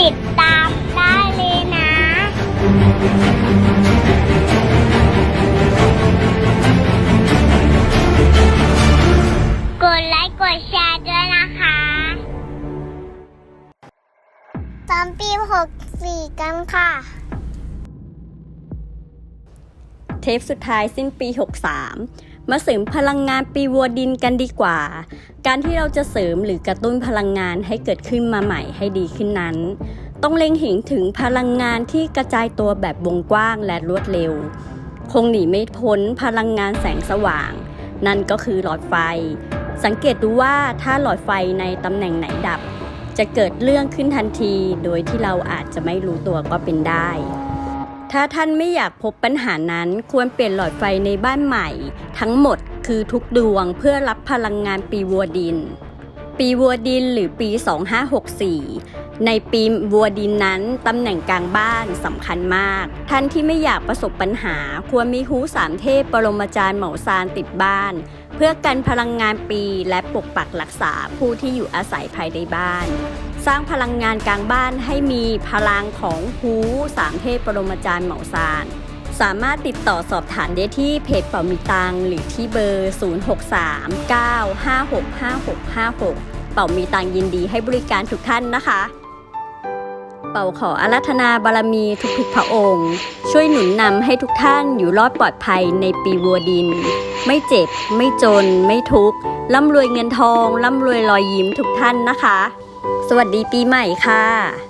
ติดตามได้เลยนะกดไลค์กดแชร์ด้วยนะคะตอนปีหกสี่กันค่ะ เทปสุดท้ายสิ้นปี 63 มาเสริมพลังงานปีวัวดินกันดีกว่า การที่เราจะเสริมหรือกระตุ้นพลังงานให้เกิดขึ้นมาใหม่ให้ดีขึ้นนั้น ต้องเล็งเห็นถึงพลังงานที่กระจายตัวแบบวงกว้างและรวดเร็ว คงหนีไม่พ้นพลังงานแสงสว่าง นั่นก็คือหลอดไฟ สังเกตดูว่าถ้าหลอดไฟในตำแหน่งไหนดับ จะเกิดเรื่องขึ้นทันที โดยที่เราอาจจะไม่รู้ตัวก็เป็นได้ ถ้าท่านไม่อยากพบปัญหานั้นควรเปลี่ยนหลอดไฟในบ้านใหม่ ทั้งหมดคือทุกดวงเพื่อรับพลังงานปีวัวดิน ปีวัวดินหรือปี 2564 ในปีวัวดินนั้นตำแหน่งกลางบ้านสำคัญมาก ท่านที่ไม่อยากประสบปัญหา ควรมีหูสามเทพปรมาจารย์เหมาซานติดบ้าน เพื่อกันพลังงานปีและปกปักรักษาผู้ที่อยู่อาศัยภายในบ้าน สร้างพลังงานกลางบ้านให้มีพลังของฮูสามเทพปรมาจารย์เหมาซาน สามารถติดต่อสอบถามได้ที่เพจเป่ามีตังหรือที่เบอร์ 0639565656 เป่ามีตังยินดีให้บริการทุกท่านนะคะ เป่าขออารัธนาบารมีทุกๆพระองค์ ช่วยหนุนนำให้ทุกท่านอยู่รอดปลอดภัยในปีวัวดิน ไม่เจ็บ ไม่จน ไม่ทุกข์ร่ำรวยเงินทองร่ำรวยรอยยิ้มทุกท่านนะคะ สวัสดีปีใหม่ค่ะ